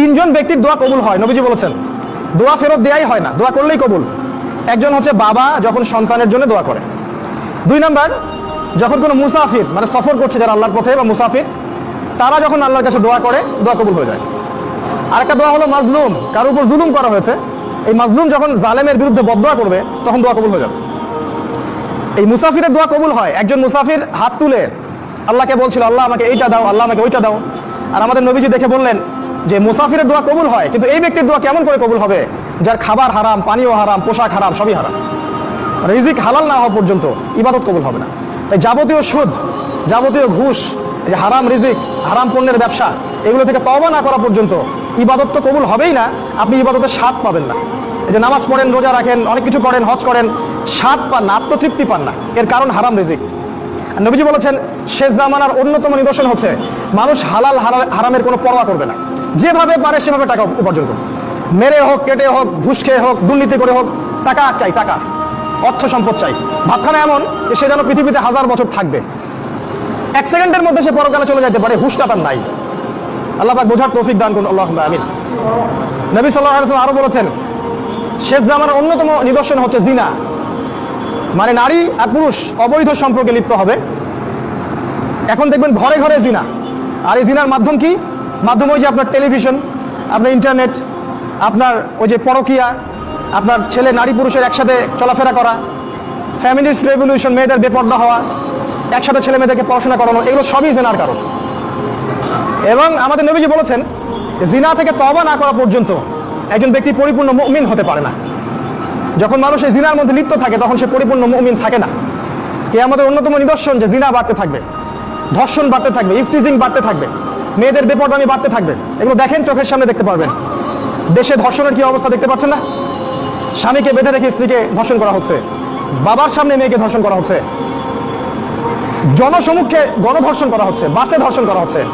তিনজন ব্যক্তির দোয়া কবুল হয়, নবীজি বলেছেন। দোয়া ফেরত দেয়াই হয় না, দোয়া করলেই কবুল। একজন হচ্ছে বাবা, যখন সন্তানের জন্য দোয়া করে। দুই নাম্বার, যখন কোনো মুসাফির মানে সফর করছে যারা আল্লাহর পথে বা মুসাফির, তারা যখন আল্লাহর কাছে দোয়া করে, দোয়া কবুল হয়ে যায়। আরেকটা দোয়া হলো মাজলুম কার উপর জুলুম করা হয়েছে। এই মাজলুম যখন জালেমের বিরুদ্ধে বদোয়া করবে, তখন দোয়া কবুল হয়ে যাবে। এই মুসাফিরের দোয়া কবুল হয়, একজন মুসাফির হাত তুলে আল্লাহকে বলছিল, আল্লাহ আমাকে এইটা দাও, আল্লাহ আমাকে ওইটা দাও। আর আমাদের নবীজি দেখে বললেন যে মুসাফিরের দোয়া কবুল হয়, কিন্তু এই ব্যক্তির দোয়া কেমন করে কবুল হবে? যার খাবার হারাম, পানীয় হারাম, পোশাক হারাম, সবই হারাম। রিজিক হালাল না হওয়া পর্যন্ত ইবাদত কবুল হবে না। তাই যাবতীয় সুদ, যাবতীয় ঘুষ যে হারাম রিজিক, হারাম পণ্যের ব্যবসা, এগুলো থেকে তবা না করা পর্যন্ত ইবাদত তো কবুল হবেই না, আপনি ইবাদতের স্বাদ পাবেন না। এই যে নামাজ পড়েন, রোজা রাখেন, অনেক কিছু করেন, হজ করেন, স্বাদ পান না, আত্মতৃপ্তি পান না। এর কারণ হারাম রিজিক। নবীজি বলেছেন, শেষ জামানার অন্যতম নিদর্শন হচ্ছে, মানুষ হালাল হারা- হারামের কোনো পরোয়া করবে না। যেভাবে পারে সেভাবে টাকা উপার্জন করবে মেরে হোক, কেটে হোক, ঘুষ খেয়ে হোক, দুর্নীতি করে হোক, টাকা চাই, টাকা। অর্থ সম্পদ চাই। ভাবখানা এমন সে যেন পৃথিবীতে হাজার বছর থাকবে। এক সেকেন্ডের মধ্যে সে পরকালে চলে যেতে পারে, হুশটা তার নাই। আল্লাহ বোঝার তৌফিক দান করুন আল্লাহ আমিন। নবী সাল্লাহ আরও বলেছেন, শেষ জামানার অন্যতম নিদর্শন হচ্ছে জিনা। মানে নারী আর পুরুষ অবৈধ সম্পর্কে লিপ্ত হবে। এখন দেখবেন ঘরে ঘরে জিনা। আর এই জিনার মাধ্যম কি? মাধ্যম ওই যে আপনার টেলিভিশন, আপনার ইন্টারনেট আপনার ওই যে পরকিয়া, আপনার ছেলে নারী পুরুষের একসাথে চলাফেরা করা ফ্যামিলিস্ট রেভলিউশন মেয়েদের বেপর্দা হওয়া, একসাথে ছেলে মেয়েদেরকে পড়াশোনা করানো, এগুলো সবই জেনার কারণ। এবং আমাদের নবীজি বলেছেন, জিনা থেকে তবা না করা পর্যন্ত একজন ব্যক্তি পরিপূর্ণ মুমিন হতে পারে না। যখন মানুষ এই জিনার মধ্যে লিপ্ত থাকে, তখন সে পরিপূর্ণ মুমিন থাকে না। কে আমাদের অন্যতম নিদর্শন যে জিনা বাড়তে থাকবে, ধর্ষণ বাড়তে থাকবে ইফটিজিং বাড়তে থাকবে। মেয়েদের বেপরদামি বাড়তে থাকবে। এগুলো দেখেন, চোখের সামনে দেখতে পারবেন। দেশে ধর্ষণের কি অবস্থা দেখতে পাচ্ছেন না? স্বামীকে বেঁধে রেখে স্ত্রীকে ধর্ষণ করা হচ্ছে। বাবার সামনে মেয়েকে ধর্ষণ করা হচ্ছে। জনসমুখে গণধর্ষণ করা হচ্ছে, বাসে ধর্ষণ করা হচ্ছে।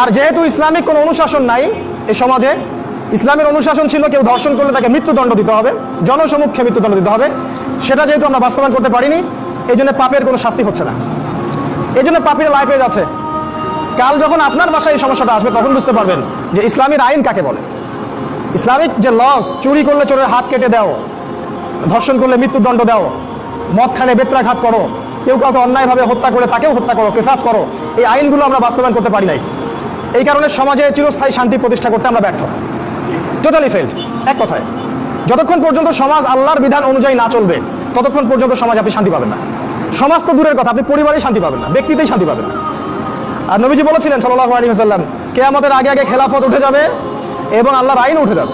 আর যেহেতু ইসলামিক কোনো অনুশাসন নাই এই সমাজে, ইসলামের অনুশাসন ছিল কেউ ধর্ষণ করলে তাকে মৃত্যুদণ্ড দিতে হবে জনসমুখে মৃত্যুদণ্ড দিতে হবে। সেটা যেহেতু আমরা বাস্তবায়ন করতে পারিনি এই জন্য পাপের কোনো শাস্তি হচ্ছে না। এই জন্য পাপের লাইফে যাচ্ছে। কাল যখন আপনার বাসায় এই সমস্যাটা আসবে, তখন বুঝতে পারবেন যে ইসলামের আইন কাকে বলে। ইসলামিক যে লস চুরি করলে চোরের হাত কেটে দাও, ধর্ষণ করলে মৃত্যুদণ্ড দাও, মদ খানে বেত্রাঘাত করো, কেউ কাউকে অন্যায়ভাবে হত্যা করে তাকেও হত্যা করো, কেসাস করো, এই আইনগুলো আমরা বাস্তবায়ন করতে পারি নাই। এই কারণে সমাজে চিরস্থায়ী শান্তি প্রতিষ্ঠা করতে আমরা ব্যর্থ। টোটালি ফেল্ড এক কথায়। যতক্ষণ পর্যন্ত সমাজ আল্লাহর বিধান অনুযায়ী না চলবে, ততক্ষণ পর্যন্ত সমাজ আপনি শান্তি পাবেন না। সমাজ তো দূরের কথা, আপনি পরিবারেই শান্তি পাবেন না, ব্যক্তিতেই শান্তি পাবেন না। আর নবীজি বলেছিলেন সাল্লাহ আলী সাল্লাম কে আমাদের আগে আগে খেলাফত উঠে যাবে এবং আল্লাহর আইন উঠে যাবে।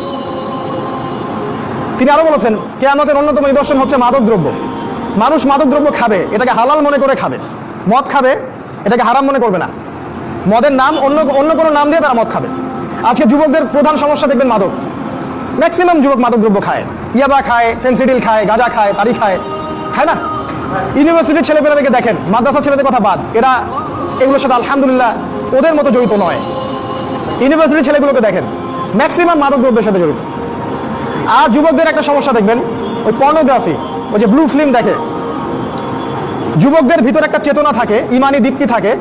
তিনি আরও বলেছেন কে আমাদের অন্যতম নিদর্শন হচ্ছে মাদক দ্রব্য। মানুষ মাদক দ্রব্য খাবে, এটাকে হালাল মনে করে খাবে। মদ খাবে, এটাকে হারাম মনে করবে না। মদের নাম অন্য অন্য কোনো নাম দিয়ে তারা মদ খাবে। আজকে যুবকদের প্রধান সমস্যা দেখবেন মাদক। ম্যাক্সিমাম যুবক মাদক দ্রব্য খায়। ইয়াবা খায় ফেন্সিডিল খায়, গাঁজা খায় তারি খায়। খায় না? ইউনিভার্সিটির ছেলেপেলাদেরকে দেখেন, মাদ্রাসা ছেলেদের কথা বাদ, এরা এগুলোর সাথে আলহামদুলিল্লাহ ওদের মতো জড়িত নয়। ইউনিভার্সিটির ছেলেগুলোকে দেখেন ম্যাক্সিমাম মাদক দ্রব্যের সাথে জড়িত। আর যুবকদের একটা সমস্যা দেখবেন, ওই পর্নোগ্রাফি ওই যে ব্লু ফিল্ম দেখে, যুবকদের ভিতর একটা চেতনা থাকে, ইমানি দীপ্তি থাকে,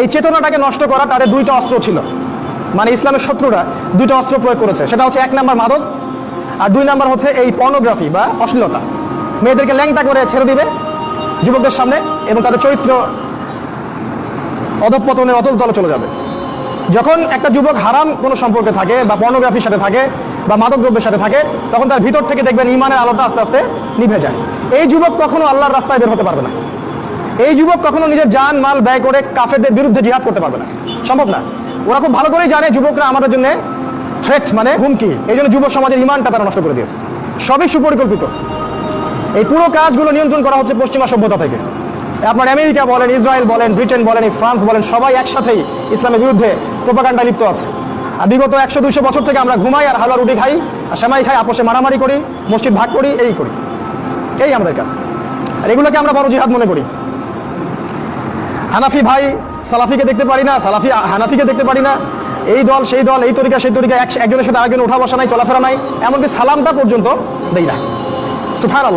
এই চেতনাটাকে নষ্ট করা তাদের দুইটা অস্ত্র ছিল। মানে ইসলামের শত্রুরা দুইটা অস্ত্র প্রয়োগ করেছে, সেটা হচ্ছে এক নাম্বার মাদক আর দুই নাম্বার হচ্ছে এই পর্নোগ্রাফি বা অশ্লীলতা। মেয়েদেরকে ল্যাংটা করে ছেড়ে দিবে যুবকদের সামনে এবং তাদের চরিত্র অধঃপতনের অতল তলে চলে যাবে। যখন একটা যুবক হারাম কোনো সম্পর্কে থাকে বা পর্নোগ্রাফির সাথে থাকে বা মাদক দ্রব্যের সাথে থাকে, তখন তার ভিতর থেকে দেখবেন ইমানের আলোটা আস্তে আস্তে নিভে যায়। এই যুবক কখনো আল্লাহর রাস্তায় বের হতে পারবে না। এই যুবক কখনো নিজের যান মাল, ব্যয় করে কাফেরদের বিরুদ্ধে জিহাদ করতে পারবে না। সম্ভব না। ওরা খুব ভালো করেই জানে যুবকরা আমাদের জন্য থ্রেট মানে হুমকি। এই জন্য যুব সমাজের ইমানটা তারা নষ্ট করে দিয়েছে। সবই সুপরিকল্পিত। এই পুরো কাজগুলো নিয়ন্ত্রণ করা হচ্ছে পশ্চিমা সভ্যতা থেকে। আপনার আমেরিকা বলেন, ইসরায়েল বলেন, ব্রিটেন বলেন ফ্রান্স বলেন, সবাই একসাথেই ইসলামের বিরুদ্ধে প্রোপাগান্ডা লিপ্ত আছে। আর বিগত একশো দুইশো বছর থেকে আমরা ঘুমাই আর হালুয়া রুটি খাই, আর সেমাই খাই, আপোষে মারামারি করি, মসজিদ ভাগ করি, এই করি। এই আমাদের কাজ। আর এগুলোকে আমরা বড় জিহাদ মনে করি। হানাফি ভাই সালাফিকে দেখতে পারি না, সালাফি হানাফিকে দেখতে পারি না। এই দল, সেই দল, এই তরিকা, সেই তরিকা, এক- একজনের সাথে আরেকজন ওঠা বসা নাই, চলাফেরা নাই, এমনকি সালামটা পর্যন্ত দেই না। সুফার আল্লাহ